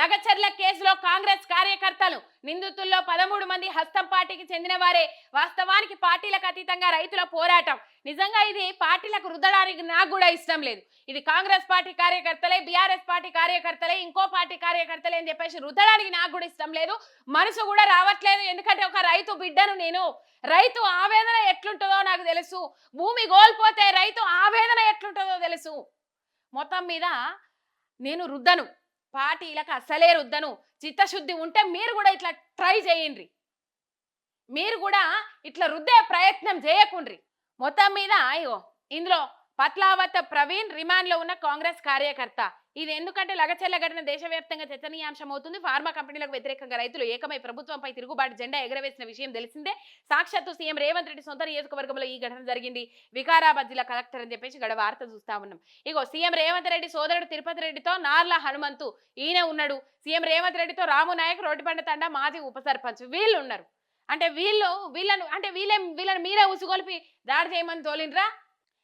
నగచెర్ల కేసులో కాంగ్రెస్ కార్యకర్తలు నిందితుల్లో పదమూడు మంది హస్తం పార్టీకి చెందిన వారే వాస్తవానికి పార్టీలకు అతీతంగా రైతుల పోరాటం. నిజంగా ఇది పార్టీలకు రుద్దడానికి నాకు కూడా ఇష్టం లేదు. ఇది కాంగ్రెస్ పార్టీ కార్యకర్తలే బీఆర్ఎస్ పార్టీ కార్యకర్తలే ఇంకో పార్టీ కార్యకర్తలే అని చెప్పేసి రుద్దడానికి నాకు కూడా ఇష్టం లేదు. మనసు కూడా రావట్లేదు. ఎందుకంటే ఒక రైతు బిడ్డను నేను. రైతు ఆవేదన ఎట్లుంటుందో నాకు తెలుసు. భూమి కోల్పోతే రైతు ఆవేదన ఎట్లుంటుందో తెలుసు. మొత్తం మీద నేను రుద్దను. పార్టీలకు అసలే రుద్దను. చిత్తశుద్ధి ఉంటే మీరు కూడా ఇట్లా ట్రై చేయండి మీరు కూడా ఇట్లా రుద్దే ప్రయత్నం చేయకుండ్రి. మొత్తం మీద అయ్యో ఇందులో పట్లావత ప్రవీణ్ రిమాండ్లో ఉన్న కాంగ్రెస్ కార్యకర్త. ఇది ఎందుకంటే లగచెల్లగడిన ఘటన దేశవ్యాప్తంగా చర్చనీయాంశం అవుతుంది ఫార్మా కంపెనీలకు వ్యతిరేకంగా రైతులు ఏకమై ప్రభుత్వంపై తిరుగుబాటు జెండా ఎగరవేసిన విషయం తెలిసిందే. సాక్షాత్తు సీఎం రేవంత్ రెడ్డి సొంత నియోజకవర్గంలో ఈ ఘటన జరిగింది. వికారాబాద్ జిల్లా కలెక్టర్ అని చెప్పేసి గడ వార్త చూస్తా ఉన్నాం. ఇగో సీఎం రేవంత్ రెడ్డి సోదరుడు తిరుపతి రెడ్డితో నార్ల హనుమంతు. ఈయన ఉన్నాడు. సీఎం రేవంత్ రెడ్డితో రాము నాయక్ రోడ్డుబండ తండ మాజీ ఉప సర్పంచ్ వీళ్ళు ఉన్నారు అంటే వీళ్ళు వీళ్ళను అంటే వీళ్ళే వీళ్ళని మీరే ఉసుగొలిపి దాడి చేయమని తోలిండ్రా?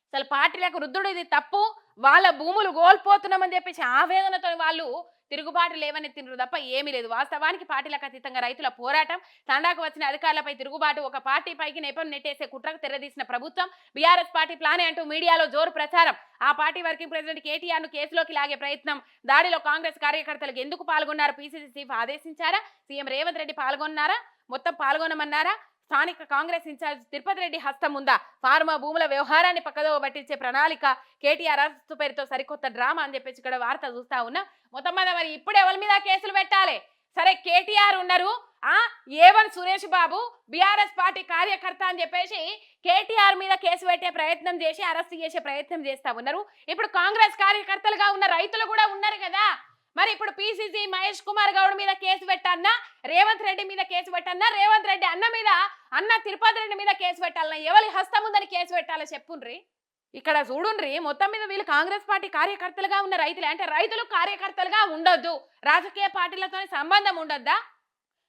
అసలు పార్టీలకు రుద్దుడు ఇది తప్పు. వాళ్ళ భూములు కోల్పోతున్నామని చెప్పేసి ఆవేదనతో వాళ్ళు తిరుగుబాటు లేవనెత్తినరు తప్ప ఏమీ లేదు. వాస్తవానికి పార్టీలకు అతీతంగా రైతుల పోరాటం తండాకు వచ్చిన అధికారులపై తిరుగుబాటు ఒక పార్టీ పైకి నెపం నెట్టేసే కుట్రకు తెరదీసిన ప్రభుత్వం బీఆర్ఎస్ పార్టీ ప్లానే అంటూ మీడియాలో జోరు ప్రచారం. ఆ పార్టీ వర్కింగ్ ప్రెసిడెంట్ కేటీఆర్ను కేసులోకి లాగే ప్రయత్నం. దాడిలో కాంగ్రెస్ కార్యకర్తలకు ఎందుకు పాల్గొన్నారు? పీసీసీ చీఫ్ ఆదేశించారా? సీఎం రేవంత్ రెడ్డి పాల్గొన్నారా? మొత్తం పాల్గొనమన్నారా? స్థానిక కాంగ్రెస్ ఇన్ఛార్జ్ తిరుపతి రెడ్డి హస్తం ఉందా? ఫార్మా భూముల వ్యవహారాన్ని పక్కదో పట్టించే ప్రణాళిక కేటీఆర్ అరెస్టు పేరుతో సరికొత్త డ్రామా అని చెప్పేసి ఇక్కడ వార్త చూస్తా ఉన్నా. మొత్తం మీద మరి ఇప్పుడు ఎవరి మీద కేసులు పెట్టాలి? సరే కేటీఆర్ ఉన్నారు. ఆ A one Suresh Babu BRS party కార్యకర్త అని చెప్పేసి కేటీఆర్ మీద కేసు పెట్టే ప్రయత్నం చేసి అరెస్ట్ చేసే ప్రయత్నం చేస్తా ఉన్నారు. ఇప్పుడు కాంగ్రెస్ కార్యకర్తలుగా ఉన్న రైతులు కూడా ఉన్నారు కదా. మరి ఇప్పుడు పిసిసి మహేష్ కుమార్ గౌడ్ మీద కేసు పెట్టన్నా రేవంత్ రెడ్డి మీద కేసు పెట్టన్నా రేవంత్ రెడ్డి అన్న మీద అన్న తిరుపతి రెడ్డి మీద కేసు పెట్టాలన్నా ఎవరి హస్తం ఉందని కేసు పెట్టాలో చెప్పుండ్రి? ఇక్కడ చూడుండ్రి మొత్తం మీద వీళ్ళు కాంగ్రెస్ పార్టీ కార్యకర్తలుగా ఉన్న రైతులే. అంటే రైతులు కార్యకర్తలుగా ఉండొద్దు. రాజకీయ పార్టీలతో సంబంధం ఉండొద్దా?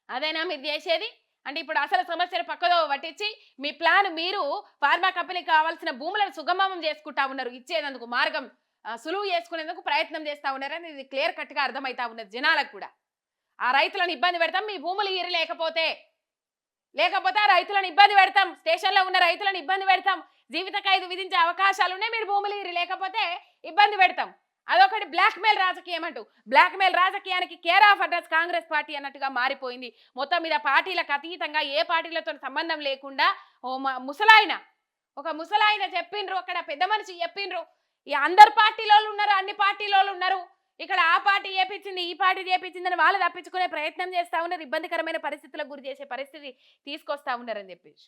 అదేనా మీరు చేసేది? అంటే ఇప్పుడు అసలు సమస్యను పక్కదో పట్టించి మీ ప్లాన్ మీరు ఫార్మా కంపెనీకి కావాల్సిన భూములను సుగమం చేసుకుంటా ఉన్నారు. ఇచ్చేందుకు మార్గం సులువు చేసుకునేందుకు ప్రయత్నం చేస్తా ఉన్నారని ఇది క్లియర్ కట్గా అర్థమవుతా ఉన్నది జనాలకు కూడా. ఆ రైతులను ఇబ్బంది పెడతాం మీ భూములు ఇరి లేకపోతే ఆ రైతులను ఇబ్బంది పెడతాం. స్టేషన్లో ఉన్న రైతులను ఇబ్బంది పెడతాం. జీవిత ఖైదు విధించే అవకాశాలు ఉన్నాయి. మీరు భూములు ఇరి లేకపోతే ఇబ్బంది పెడతాం. అదొకటి బ్లాక్మెయిల్ రాజకీయం అంటూ. బ్లాక్మెయిల్ రాజకీయానికి care of address Congress party అన్నట్టుగా మారిపోయింది. మొత్తం మీద పార్టీలకు అతీతంగా ఏ పార్టీలతో సంబంధం లేకుండా ఓ ముసలాయన ఒక ముసలాయన చెప్పిండ్రు. అక్కడ పెద్ద మనిషి చెప్పిండ్రు. ఈ అందరు పార్టీలో ఉన్నారు. అన్ని పార్టీలో ఉన్నారు. ఇక్కడ ఆ పార్టీ చేపించింది ఈ పార్టీ చేపించిందని వాళ్ళు తప్పించుకునే ప్రయత్నం చేస్తా ఉన్నారు ఇబ్బందికరమైన పరిస్థితులకు గురి చేసే పరిస్థితి తీసుకొస్తా ఉన్నారని చెప్పేసి.